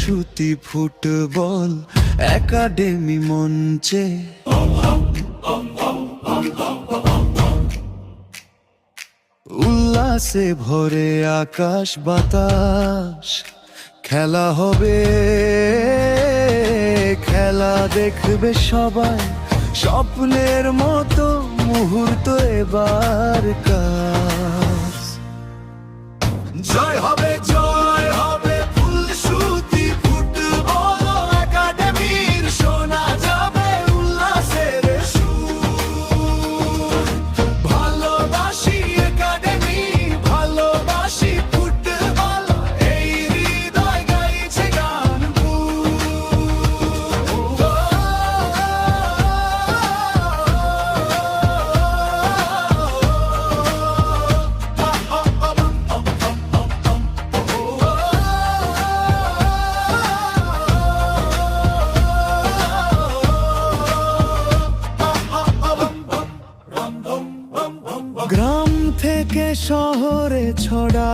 সুতি football academy মঞ্চে। উল্লাসে ভরে আকাশ, বাতাস। খেলা হবে, খেলা দেখবে সবাই। স্বপ্নের মতো মুহূর্ত এবার কাজ। জয় হবে, জয়! গ্রাম শহরে ছড়া